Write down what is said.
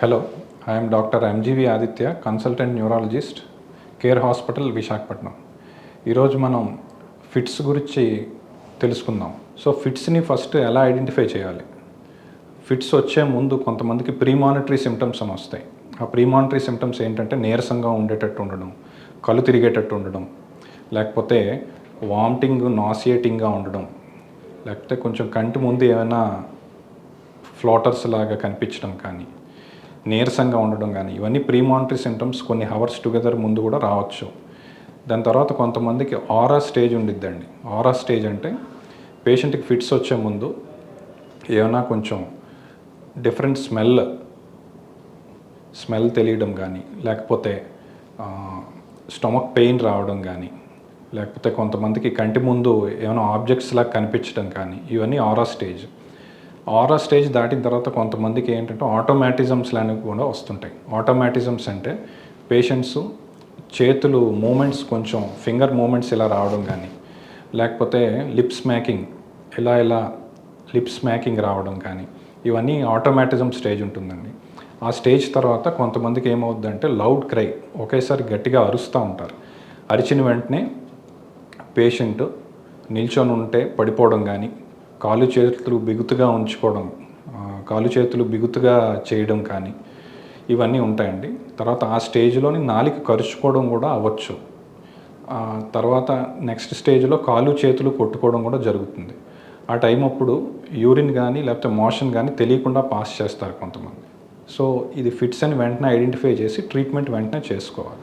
Hello I'm doctor MGV Aditya consultant neurologist Care Hospital Visakhapatnam ఈరోజు మనం fits గురించి తెలుసుకుందాం. సో ఫిట్స్ని ఫస్ట్ ఎలా ఐడెంటిఫై చేయాలి? ఫిట్స్ వచ్చే ముందు కొంతమందికి ప్రీమానిటరీ సిమ్టమ్స్ అని వస్తాయి. ఆ ప్రీమానిటరీ సిమ్టమ్స్ ఏంటంటే నీరసంగా ఉండేటట్టు ఉండడం కళ్ళు తిరిగేటట్టు ఉండడం లేకపోతే వామిటింగ్ నాసియేటింగ్గా ఉండడం లేకపోతే కొంచెం కంటి ముందు ఏమైనా ఫ్లోటర్స్ లాగా కనిపించడం కానీ నీరసంగా ఉండడం కానీ ఇవన్నీ ప్రీమానిటరీ సిమ్టమ్స్ కొన్ని హవర్స్ టుగెదర్ ముందు కూడా రావచ్చు. దాని తర్వాత కొంతమందికి ఆరా స్టేజ్ ఉండిద్దండి. ఆరా స్టేజ్ అంటే పేషెంట్కి ఫిట్స్ వచ్చే ముందు ఏమైనా కొంచెం డిఫరెంట్ స్మెల్ స్మెల్ తెలియడం కానీ లేకపోతే స్టమక్ పెయిన్ రావడం కానీ లేకపోతే కొంతమందికి కంటి ముందు ఏమైనా ఆబ్జెక్ట్స్ లాగా కనిపించడం కానీ ఇవన్నీ ఆరా స్టేజ్ ఆరా స్టేజ్ దాటిన తర్వాత కొంతమందికి ఏంటంటే ఆటోమాటిజమ్స్ లాంటివి కూడా వస్తుంటాయి. ఆటోమాటిజమ్స్ అంటే పేషెంట్స్ చేతులు మూమెంట్స్ కొంచెం ఫింగర్ మూమెంట్స్ ఇలా రావడం కానీ లేకపోతే లిప్ స్మాకింగ్ ఇలా ఇలా లిప్ స్మాకింగ్ రావడం కానీ ఇవన్నీ ఆటోమాటిజం స్టేజ్ ఉంటుందండి. ఆ స్టేజ్ తర్వాత కొంతమందికి ఏమవుద్దంటే లౌడ్ క్రై ఒకేసారి గట్టిగా అరుస్తూ ఉంటారు. అరిచిన వెంటనే పేషెంట్ నిల్చొని ఉంటే పడిపోవడం కానీ కాలు చేతులు బిగుతుగా ఉంచుకోవడం కాలు చేతులు బిగుతుగా చేయడం కానీ ఇవన్నీ ఉంటాయండి. తర్వాత ఆ స్టేజ్లోని నాలిక కరుచుకోవడం కూడా అవ్వచ్చు. తర్వాత నెక్స్ట్ స్టేజ్లో కాలు చేతులు కొట్టుకోవడం కూడా జరుగుతుంది. ఆ టైం అప్పుడు యూరిన్ కానీ లేకపోతే మోషన్ కానీ తెలియకుండా పాస్ చేస్తారు కొంతమంది. సో ఇది ఫిట్స్ అని వెంటనే ఐడెంటిఫై చేసి ట్రీట్మెంట్ వెంటనే చేసుకోవాలి.